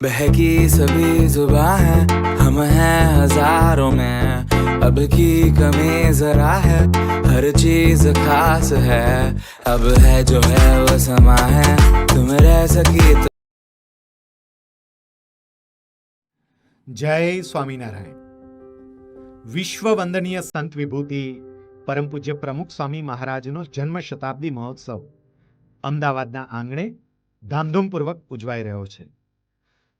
बहकी सभी जुबा है हम हैं हजारों में अब की कमी जरा है हर चीज खास है अब है जो है वो समा है तुम रह सकी तो જય સ્વામિનારાયણ વિશ્વ વંદનીય સંત વિભૂતિ પરમ પૂજ્ય પ્રમુખ સ્વામી મહારાજનો જન્મ શતાબ્દી મહોત્સવ અમદાવાદના આંગણે ધામધૂમપૂર્વક ઉજવાઈ રહ્યો છે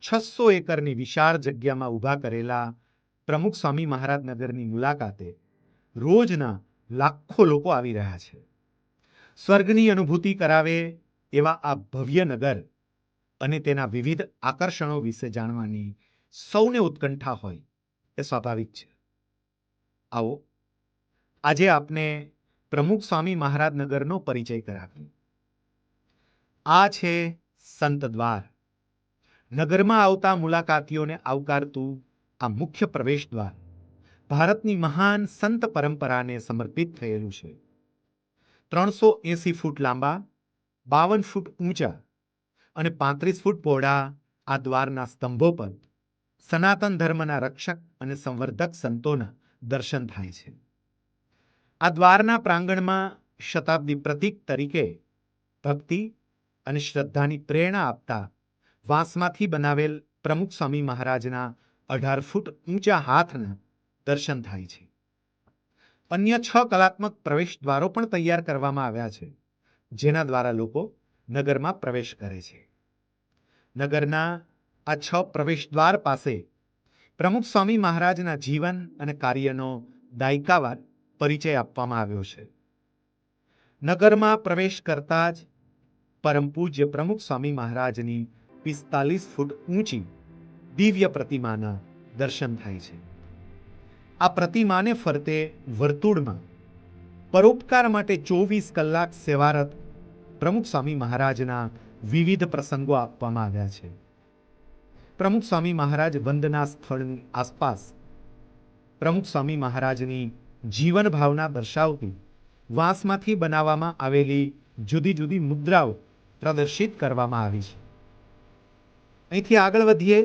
છસો એકરની વિશાળ જગ્યામાં ઊભા કરેલા પ્રમુખ સ્વામી મહારાજ નગરની મુલાકાતે રોજના લાખો લોકો આવી રહ્યા છે. સ્વર્ગની અનુભૂતિ કરાવે એવા આ ભવ્ય નગર અને તેના વિવિધ આકર્ષણો વિશે જાણવાની સૌને ઉત્કંઠા હોય એ સ્વાભાવિક છે. આવો, આજે આપને પ્રમુખ સ્વામી મહારાજ નગરનો પરિચય કરાવીએ. આ છે સંત દ્વાર. નગરમાં આવતા મુલાકાતીઓને આવકારતું આ મુખ્ય પ્રવેશ દ્વાર ભારતની મહાન સંત પરંપરાને સમર્પિત થયેલું છે. ત્રણસો એંસી ફૂટ લાંબા, બાવન ફૂટ ઊંચા અને પાંત્રીસ ફૂટ પહોળા આ દ્વારના સ્તંભો પર સનાતન ધર્મના રક્ષક અને સંવર્ધક સંતોના દર્શન થાય છે. આ દ્વારના પ્રાંગણમાં શતાબ્દી પ્રતીક તરીકે ભક્તિ અને શ્રદ્ધાની પ્રેરણા આપતા વાંસમાંથી બનાવેલ પ્રમુખ સ્વામી મહારાજના અઢાર ફૂટ ઊંચા હાથના દર્શન થાય છે. અન્ય છ કલાત્મક પ્રવેશ દ્વારો પણ તૈયાર કરવામાં આવ્યા છે, જેના દ્વારા લોકો નગરમાં પ્રવેશ કરે છે. નગરના આ છ પ્રવેશ દ્વાર પાસે પ્રમુખ સ્વામી મહારાજના જીવન અને કાર્યનો દાયકાવાર પરિચય આપવામાં આવ્યો છે. નગરમાં પ્રવેશ કરતા જ પરમ પૂજ્ય પ્રમુખ સ્વામી મહારાજની પિસ્તાલીસ ફૂટ ઊંચી દિવ્ય પ્રતિમાના દર્શન થાય છે. આ પ્રતિમાને ફરતે વર્તુળમાં પરોપકાર માટે ચોવીસ કલાક સેવારત પ્રમુખ સ્વામી મહારાજના વિવિધ પ્રસંગો આપવામાં આવ્યા છે. પ્રમુખ સ્વામી મહારાજ વંદના સ્થળની આસપાસ પ્રમુખ સ્વામી મહારાજની જીવન ભાવના દર્શાવતી વાંસમાંથી બનાવવામાં આવેલી જુદી જુદી મુદ્રાઓ પ્રદર્શિત કરવામાં આવી છે. અહીંથી આગળ વધીએ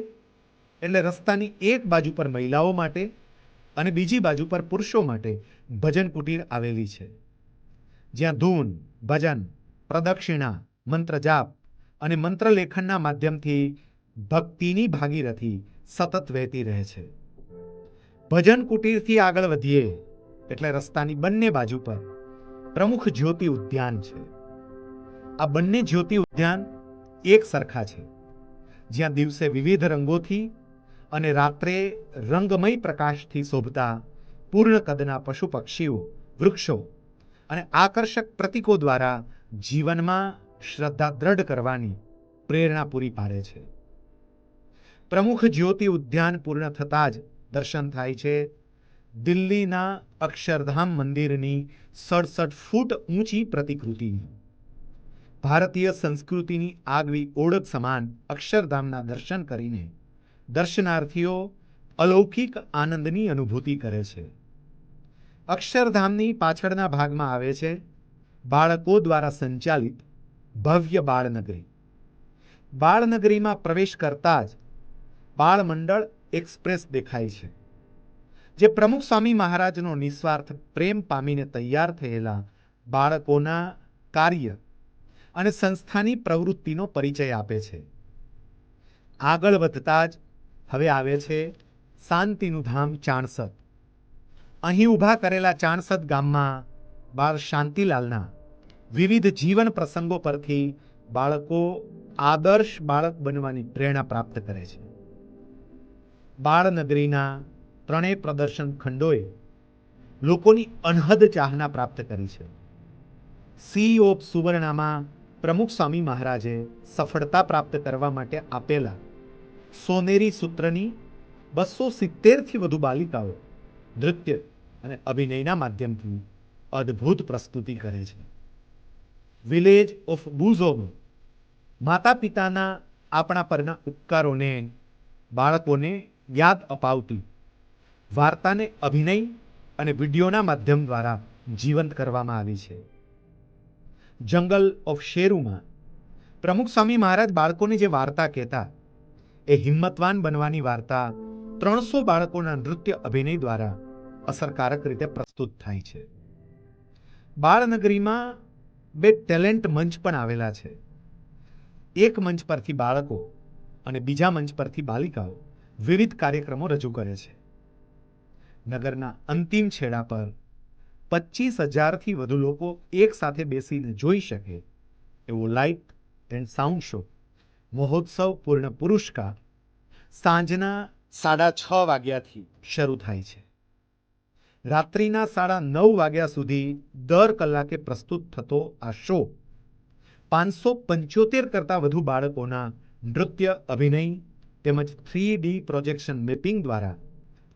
એટલે રસ્તાની એક બાજુ પર મહિલાઓ માટે અને બીજી બાજુ પર પુરુષો માટે ભજન કુટીર આવેલી છે. જ્યાં ધૂન, ભજન, પ્રદક્ષિણા, મંત્ર જાપ અને મંત્ર લેખનના માધ્યમથી ભક્તિની ભાગીરથી સતત વહેતી રહે છે. ભજન કુટીરથી આગળ વધીએ એટલે રસ્તાની બંને બાજુ પર પ્રમુખ જ્યોતિ ઉદ્યાન છે. આ બંને જ્યોતિ ઉદ્યાન એક સરખા છે. જ્યાં દિવસે વિવિધ રંગોથી અને રાત્રે રંગમય પ્રકાશથી શોભતા પૂર્ણ કદના પશુ પક્ષીઓ, વૃક્ષો અને આકર્ષક પ્રતીકો દ્વારા જીવનમાં શ્રદ્ધા દ્રઢ કરવાની પ્રેરણા પૂરી પાડે છે. પ્રમુખ જ્યોતિ ઉદ્યાન પૂર્ણ થતાં જ દર્શન થાય છે. દિલ્હીના અક્ષરધામ મંદિરની સડસઠ ફૂટ ઊંચી પ્રતિકૃતિ ભારતીય સંસ્કૃતિની આગવી ઓળખ સમાન અક્ષરધામના દર્શન કરીને દર્શનાર્થીઓ અલૌકિક આનંદની અનુભૂતિ કરે છે. અક્ષરધામની પાછળના ભાગમાં આવે છે બાળકો દ્વારા સંચાલિત ભવ્ય બાળનગરી. બાળનગરીમાં પ્રવેશ કરતા જ બાળમંડળ એક્સપ્રેસ દેખાય છે, જે પ્રમુખ સ્વામી મહારાજનો નિસ્વાર્થ પ્રેમ પામીને તૈયાર થયેલા બાળકોના કાર્ય અને સંસ્થાની પ્રવૃત્તિનો પરિચય આપે છે. આગળ વધતા જ હવે આવે છે શાંતિનું ધામ ચાણસદ. અહીં ઊભા કરેલા ચાણસદ ગામમાં બાળ શાંતિલાલના વિવિધ જીવન પ્રસંગો પરથી બાળકો આદર્શ બાળક બનવાની પ્રેરણા પ્રાપ્ત કરે છે. બાળનગરીના ત્રણેય પ્રદર્શન ખંડોએ લોકોની અનહદ ચાહના પ્રાપ્ત કરી છે. સી ઓફ સુવર્ણામાં પ્રમુખ સ્વામી મહારાજે સફળતા પ્રાપ્ત કરવા માટે આપેલા સોનેરી સૂત્રની બસો સિત્તેરથી વધુ બાલિકાઓ નૃત્ય અને અભિનયના માધ્યમથી અદ્ભુત પ્રસ્તુતિ કરે છે. વિલેજ ઓફ બુઝોમ માતા પિતાના આપણા પરના ઉપકારોને, બાળકોને યાદ અપાવતી વાર્તાને અભિનય અને વિડીયોના માધ્યમ દ્વારા જીવંત કરવામાં આવી છે. જંગલ ઓફ શેરુમાં. પ્રમુખ સ્વામી મહારાજ બાળકોને જે વાર્તા કહેતા, એ હિંમતવાન બનવાની વાર્તા ત્રણસો બાળકોના નૃત્ય અભિનય દ્વારા અસરકારક રીતે પ્રસ્તુત થાય છે. બાળનગરીમાં બે ટેલેન્ટ મંચ પણ આવેલા છે. એક મંચ પરથી બાળકો અને બીજા મંચ પરથી બાલિકાઓ વિવિધ કાર્યક્રમો રજૂ કરે છે. નગરના અંતિમ છેડા પર પચીસ હજારથી વધુ લોકો એક સાથે બેસીને જોઈ શકે એવો લાઇટ એન્ડ સાઉન્ડ શો. મહોત્સવ પૂર્ણ પુરુષકા સાંજના સાડા છ વાગ્યાથી શરૂ થાય છે. રાત્રિના સાડા નવ વાગ્યા સુધી દર કલાકે પ્રસ્તુત થતો આ શો પાંચસો પંચોતેર કરતાં વધુ બાળકોના નૃત્ય, અભિનય તેમજ થ્રી ડી પ્રોજેક્શન મેપિંગ દ્વારા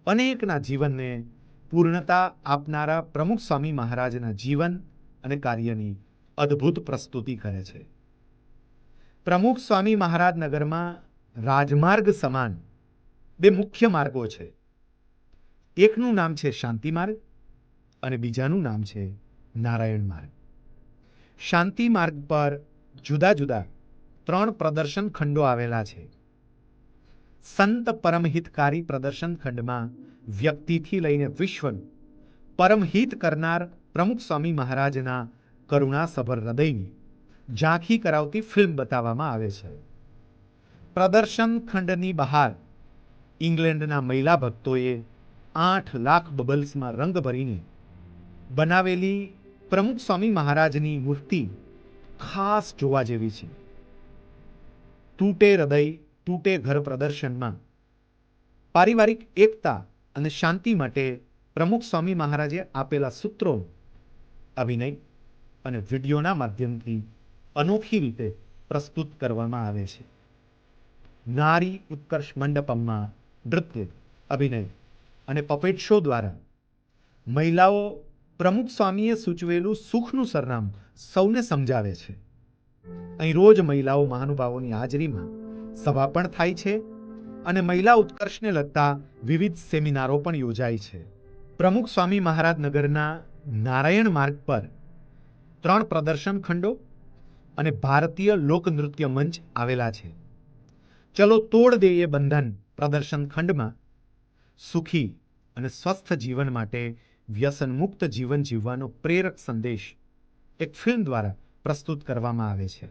અનેકના જીવનને પૂર્ણતા આપનારા પ્રમુખ સ્વામી મહારાજના જીવન અને કાર્યની અદ્ભુત પ્રસ્તુતિ કરે છે. પ્રમુખ સ્વામી મહારાજ નગરમાં રાજમાર્ગ સમાન બે મુખ્ય માર્ગો છે. એકનું નામ છે શાંતિ માર્ગ અને બીજાનું નામ છે નારાયણ માર્ગ. શાંતિ માર્ગ પર જુદા જુદા ત્રણ પ્રદર્શન ખંડો આવેલા છે. સંત પરમહિતકારી પ્રદર્શન ખંડમાં વ્યક્તિથી લઈને વિશ્વનું પરમહિત કરનાર પ્રમુખ સ્વામી મહારાજના કરુણાસભર હૃદયની ઝાંખી કરાવતી ફિલ્મ બતાવવામાં આવે છે. પ્રદર્શન ખંડની બહાર ઇંગ્લેન્ડના મહિલા ભક્તોએ આઠ લાખ બબલ્સમાં રંગ ભરીને બનાવેલી પ્રમુખ સ્વામી મહારાજની મૂર્તિ ખાસ જોવા જેવી છે. તૂટે હૃદય, તૂટે ઘર પ્રદર્શનમાં પારિવારિક એકતા અને શાંતિ માટે પ્રમુખ સ્વામી મહારાજે આપેલા સૂત્રો અભિનય અને વિડીયોના માધ્યમથી અનોખી રીતે પ્રસ્તુત કરવામાં આવે છે. નારી ઉત્કર્ષ મંડપમમાં નૃત્ય, અભિનય અને પપેટ શો દ્વારા મહિલાઓ પ્રમુખ સ્વામીએ સૂચવેલું સુખનું સરનામું સૌને સમજાવે છે. અહીં રોજ મહિલાઓ મહાનુભાવોની હાજરીમાં સભા પણ થાય છે અને મહિલા ઉત્કર્ષને લગતા વિવિધ સેમિનારો પણ યોજાય છે. પ્રમુખ સ્વામી મહારાજ નગરના નારાયણ માર્ગ પર ત્રણ પ્રદર્શન ખંડો અને ભારતીય લોકનૃત્ય મંચ આવેલા છે. ચલો તોડ દઈએ બંધન પ્રદર્શન ખંડમાં. સુખી અને સ્વસ્થ જીવન માટે વ્યસન મુક્ત જીવન જીવવાનો પ્રેરક સંદેશ એક ફિલ્મ દ્વારા પ્રસ્તુત કરવામાં આવે છે.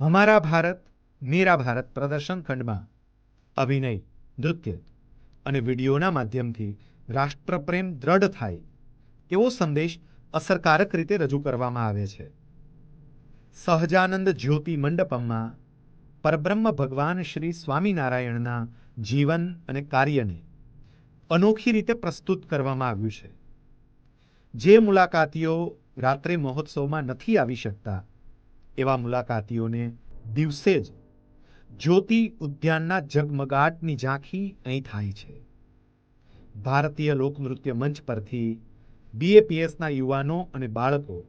હમારા ભારત, મેરા ભારત પ્રદર્શન ખંડમાં. અભિનય, નૃત્ય અને વિડીયોના માધ્યમથી રાષ્ટ્રપ્રેમ દ્રઢ થાય એવો સંદેશ અસરકારક રીતે રજૂ કરવામાં આવે છે. સહજાનંદ જ્યોતિ મંડપમમાં પરબ્રહ્મ ભગવાન શ્રી સ્વામિનારાયણના જીવન અને કાર્યને અનોખી રીતે પ્રસ્તુત કરવામાં આવ્યું છે. જે મુલાકાતીઓ રાત્રે મહોત્સવમાં નથી આવી શકતા એવા મુલાકાતીઓને દિવસે જ જ્યોતિ ઉદ્યાનના ઝગમગાટની ઝાંખી અહીં થાય છે. ભારતીય લોકનૃત્ય મંચ પરથી બીએપીએસના યુવાનો અને બાળકો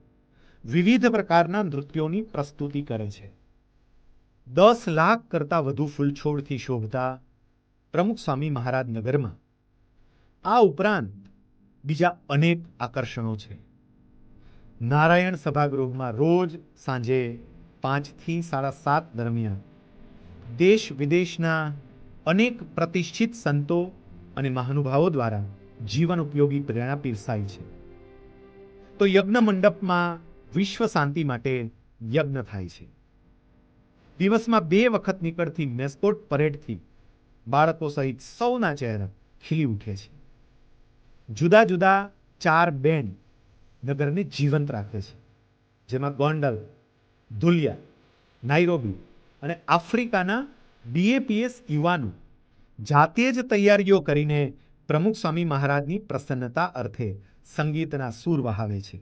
વિવિધ પ્રકારના નૃત્યોની પ્રસ્તુતિ કરે છે. દસ લાખ કરતાં વધુ ફૂલછોડથી શોભતા પ્રમુખ સ્વામી મહારાજ નગરમાં આ ઉપરાંત બીજા અનેક આકર્ષણો છે. નારાયણ સભાગૃહમાં રોજ સાંજે પાંચથી સાડા સાત દરમિયાન દેશ વિદેશના અનેક પ્રતિષ્ઠિત સંતો અને મહાનુભાવો દ્વારા જીવન ઉપયોગી પ્રેરણા પીરસાય છે. તો યજ્ઞ મંડપમાં વિશ્વ શાંતિ માટે યજ્ઞ થાય છે. દિવસમાં બે વખત નીકળતી મેસ્કોટ પરેડથી બાળકો સહિત સૌના ચહેરા ખીલી ઉઠે છે. જુદા જુદા ચાર બેન્ડ નગરને જીવંત રાખે છે. જેમાં ગોંડલ, ધુલિયા નાઇરોબી અને આફ્રિકાના ડીએપીએસ યુવાનો જાતે જ તૈયારીઓ કરીને પ્રમુખ સ્વામી મહારાજની પ્રસન્નતા અર્થે સંગીતના સૂર વહાવે છે.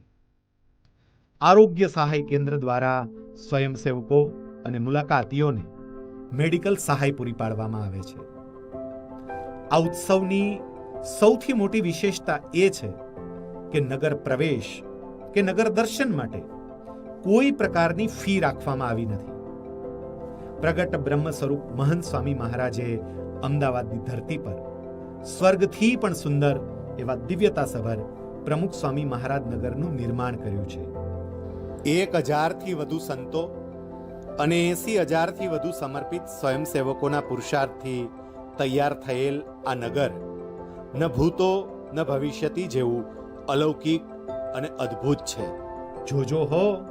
આરોગ્ય સહાય કેન્દ્ર દ્વારા સ્વયંસેવકો અને મુલાકાતીઓને મેડિકલ સહાય પૂરી પાડવામાં આવે છે. આ ઉત્સવની સૌથી મોટી વિશેષતા એ છે કે નગર પ્રવેશ કે નગર દર્શન માટે કોઈ પ્રકારની ફી રાખવામાં આવી નથી. પ્રગટ બ્રહ્મ સ્વરૂપ મહંત સ્વામી મહારાજે અમદાવાદની ધરતી પર સ્વર્ગથી પણ સુંદર એવા દિવ્યતાસભર પ્રમુખ સ્વામી મહારાજ નગરનું નિર્માણ કર્યું છે. એક હજારથી વધુ સંતો અને એસી હજારથી વધુ સમર્પિત સ્વયંસેવકોના પુરુષાર્થથી તૈયાર થયેલ આ નગર ન ભૂતો, ન ભવિષ્યતી જેવું અલૌકિક અને અદ્ભુત છે. જોજો હો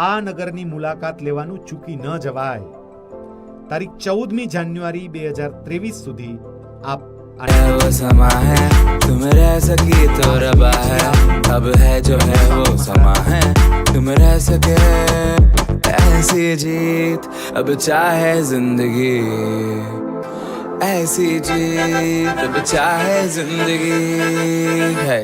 આ નગરની મુલાકાત લેવાનું ચૂકી ન જવાય તારીખ ચૌદમી જાન્યુઆરી બે હજાર ત્રેવીસ સુધી આપ આ है वो समा है तुम रह सकी तो रबा है अब है जो है वो समा है तुम रह सके ऐसी जीत अब चाहे जिंदगी ऐसी जीत अब चाहे जिंदगी है